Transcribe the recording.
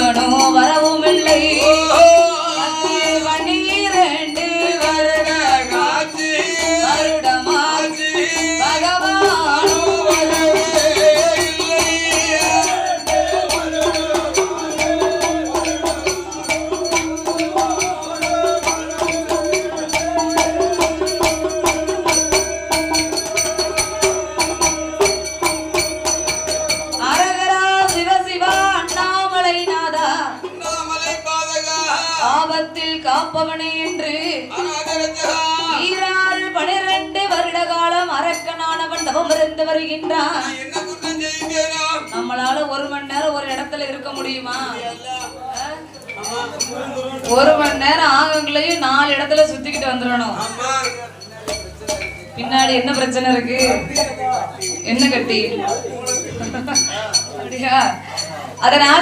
முருகனோ வரவும் ஆபத்தில் காப்பவனே என்று. ஈராறு பனிரெண்டு வருட காலம் அரக்கனானவன் தவம் இருந்து வருகின்றான் நம்மளால ஒரு மணி நேரம் ஒரு இடத்துல இருக்க முடியுமா? ஒரு மணி நேரம் ஆகங்களையும் நாலு இடத்துல சுத்திக்கிட்டு வந்துடணும். பின்னாடி என்ன பிரச்சனை இருக்கு? என்ன கட்டி? அப்படியா? அதனால